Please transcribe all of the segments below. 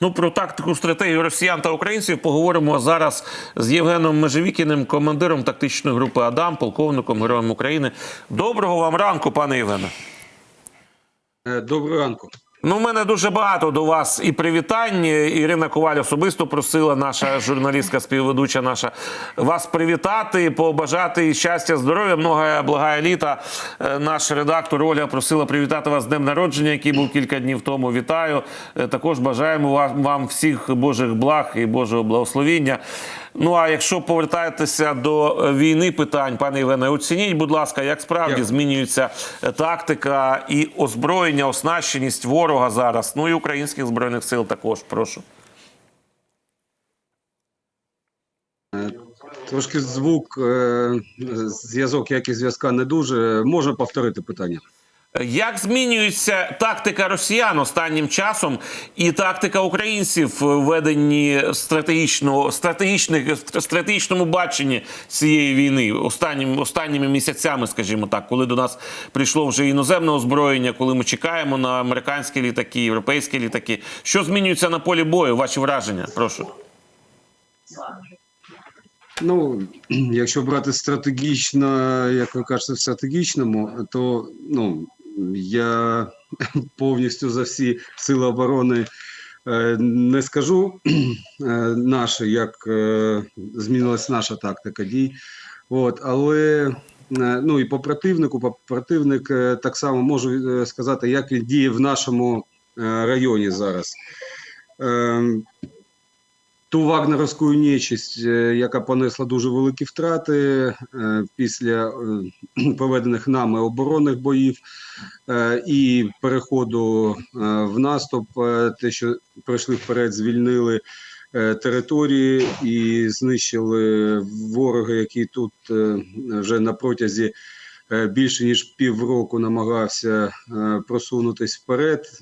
Ну про тактику стратегію росіян та українців поговоримо зараз з Євгеном Межевікіним, командиром тактичної групи Адам, полковником Героєм України. Доброго вам ранку, пане Євгене. Е, Доброго ранку. Ну, у мене дуже багато до вас і привітань. Ірина Коваль особисто просила, наша журналістка, співведуча наша, вас привітати, побажати щастя, здоров'я, много благая літа. Е, Наш редактор Ольга просила привітати вас з днем народження, який був кілька днів тому. Вітаю. Е, Також бажаємо вам всіх Божих благ і Божого благословіння. Ну а якщо повертаєтеся до е, війни питань, пане Євгене, оцініть, будь ласка, як справді Дякую. змінюється е, тактика і озброєння, оснащеність ворога зараз. Ну і українських збройних сил також. Прошу. Трошки звук, е, зв'язок, якість зв'язка не дуже. Можна повторити питання? Як змінюється тактика росіян останнім часом і тактика українців в веденні стратегічного стратегічних стратегічному баченні цієї війни останнім останніми місяцями, скажімо так, коли до нас прийшло вже іноземне озброєння, коли ми чекаємо на американські літаки, європейські літаки. Що змінюється на полі бою? Ваші враження? Прошу. Ну, якщо брати стратегічно, як ви кажете, в стратегічному, то ну, я повністю за всі сили оборони е, не скажу е, наші, як е, змінилась наша тактика дій. От, але ну і по противнику, по противник так само можу сказати, як він діє в нашому районі зараз. Ту вагнеровську нечисть, е, яка понесла дуже великі втрати е, після е, проведених нами оборонних боїв і переходу в наступ, те, що пройшли вперед, звільнили території і знищили ворога, який тут вже на протязі. Більше ніж півроку намагався просунутись вперед.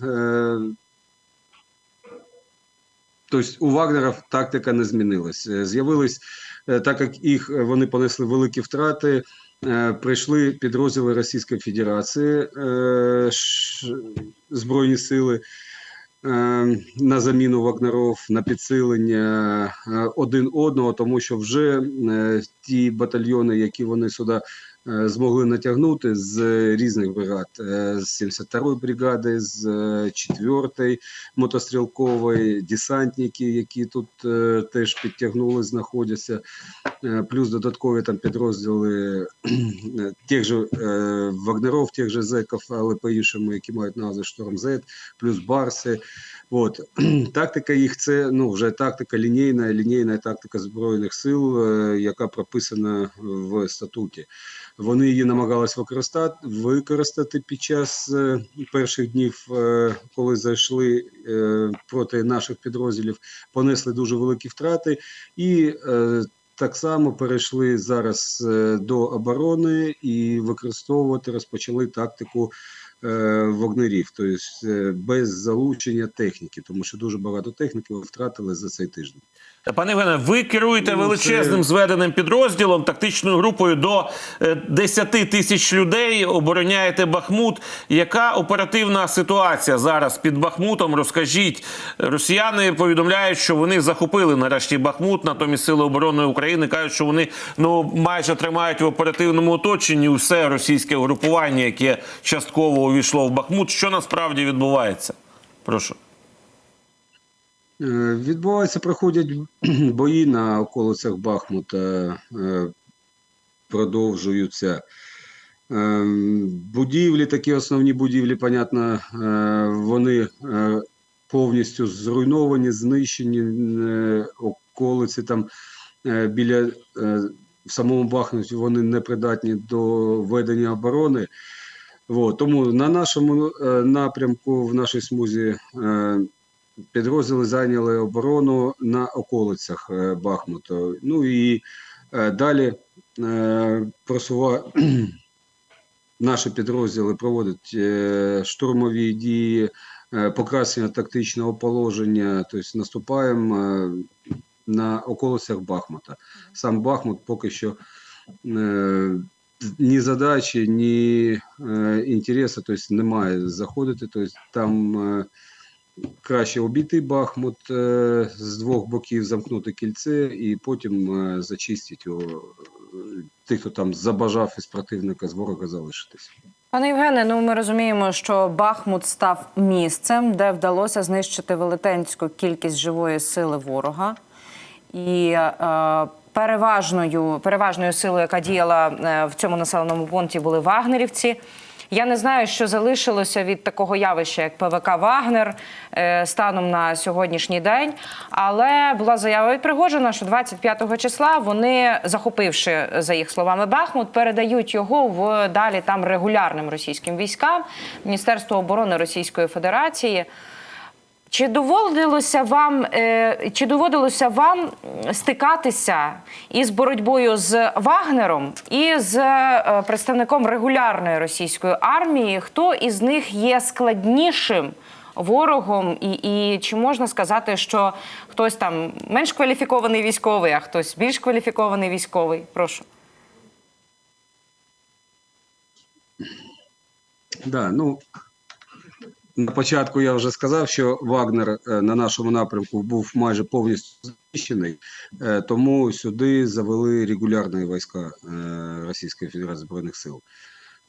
Тобто у Вагнера тактика не змінилась. Е, З'явились, е, так як їх е, вони понесли великі втрати, прийшли підрозділи Російської Федерації Збройні сили на заміну Вагнеров, на підсилення один одного, тому що вже ті батальйони, які вони сюди змогли натягнути з різних бригад, е, з 72-ї бригади, з 4-ї мотострілкової, десантники, які тут е, теж підтягнули, знаходяться, е, плюс додаткові там підрозділи е, тих же е, Вагнеров, тих же зеків, але по-іншому, які мають назву Шторм З, плюс Барси. От. Тактика їх це ну, вже тактика лінійна, лінійна тактика Збройних сил, е, яка прописана в статуті. Вони її намагались використати, використати під час е, перших днів, е, коли зайшли проти наших підрозділів, понесли дуже великі втрати і так само перейшли зараз е, до оборони і використовувати розпочали тактику е, вогнерів, тобто без залучення техніки, тому що дуже багато техніки ви втратили за цей тиждень. Пане Євгене, ви керуєте Ну, величезним зведеним підрозділом, тактичною групою до е, 10 тисяч людей. Обороняєте Бахмут. Яка оперативна ситуація зараз під Бахмутом? Розкажіть, росіяни повідомляють, що вони захопили нарешті Бахмут. Натомість сили оборони України кажуть, що вони ну майже тримають в оперативному оточенні усе російське угрупування, яке частково увійшло в Бахмут. Що насправді відбувається? Прошу. Е, Відбуваються, проходять бої на околицях Бахмута, е, продовжуються. Е, Будівлі, такі основні будівлі, понятно, вони повністю зруйновані, знищені, околиці там біля в самому Бахмуті вони не придатні до ведення оборони. Вот. Тому на нашому напрямку, в нашій смузі, підрозділи зайняли оборону на околицях е, Бахмута. Ну і е, далі е, просува... наші підрозділи проводять штурмові дії, покращення тактичного положення, тобто наступаємо на околицях Бахмута. Сам Бахмут поки що. ні задачі, ні е, інтересу, тобто немає заходити. Тобто там е, краще обійти Бахмут е, з двох боків, замкнути кільце і потім е, зачистити його, е, тих, хто там забажав із противника з ворога залишитись. Пане Євгене, ну ми розуміємо, що Бахмут став місцем, де вдалося знищити велетенську кількість живої сили ворога. І е, переважною, переважною силою, яка діяла е, в цьому населеному пункті, були вагнерівці. Я не знаю, що залишилося від такого явища, як ПВК Вагнер е, станом на сьогоднішній день. Але була заява від Пригожина, що 25-го числа вони, захопивши за їх словами Бахмут, передають його в далі там регулярним російським військам Міністерство оборони Російської Федерації. Чи доводилося вам, е, чи доводилося вам стикатися із боротьбою з Вагнером і з е, представником регулярної російської армії? Хто із них є складнішим ворогом? І, і чи можна сказати, що хтось там менш кваліфікований військовий, а хтось більш кваліфікований військовий? Прошу. Да, ну, на початку я вже сказав, що Вагнер е, на нашому напрямку був майже повністю знищений, е, тому сюди завели регулярні війська е, Російської Федерації Збройних сил.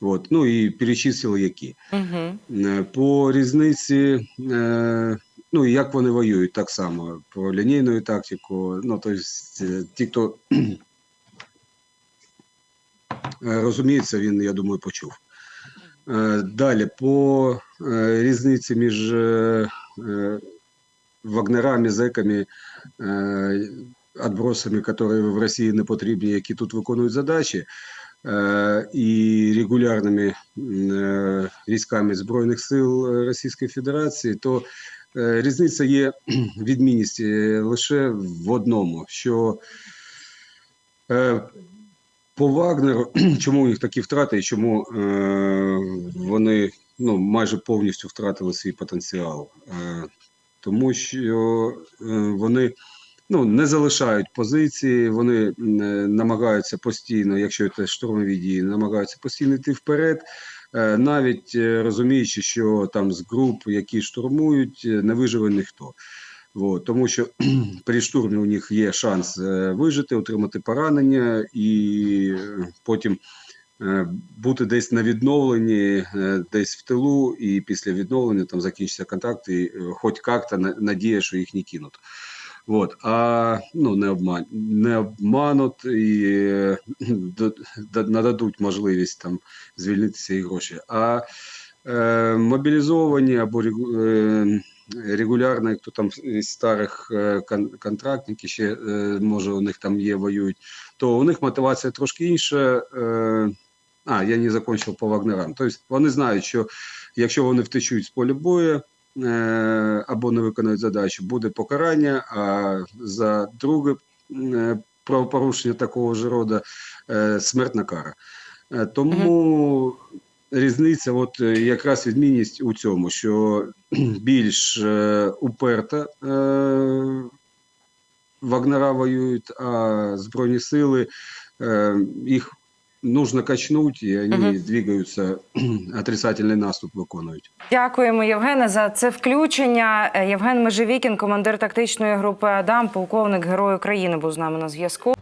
От, ну і перечислили які. Угу. По різниці, ну як вони воюють, так само про лінійну тактику. Ну, тобто, ті, хто розуміється, він, я думаю, почув. Е, Далі по е, різниці між е, вагнерами, зеками, отбросами, які в Росії не потрібні, які тут виконують задачі, і регулярними військами Збройних сил Російської Федерації, то різниця є відмінність лише в одному, що по Вагнеру, чому у них такі втрати і чому е, вони ну, майже повністю втратили свій потенціал? Е, тому що е, вони ну, не залишають позиції, вони е, намагаються постійно, якщо це штурмові дії, намагаються постійно йти вперед. Е, навіть е, розуміючи, що там з груп, які штурмують, е, не виживе ніхто. Вот, тому що при штурмі у них є шанс е, вижити, отримати поранення і е, потім е, бути десь на відновленні, десь в тилу, і після відновлення там закінчиться контакт, і хоч як-то на- надія, що їх не кинуть. Вот. А ну, не, обман, не обмануть і нададуть можливість там звільнитися і гроші. А е, мобілізовані або е, регулярно, хто там із старих е, кон- контрактників, ще е, може у них там є, воюють, то у них мотивація трошки інша. Е, а, я не закончив по вагнерам. Тобто вони знають, що якщо вони втечуть з поля бою або не виконають задачу, буде покарання, а за друге правопорушення такого ж роду смертна кара. Тому різниця, от е, якраз відмінність у цьому, що більш е, уперта е, Вагнера воюють, а Збройні сили е, їх нужно качнуть, і вони Мгм. двигаються, отрицательний наступ виконують. Дякуємо, Євгене, за це включення. Е, Євген Межевікін, командир тактичної групи Адам, полковник Герой України, був з нами на зв'язку.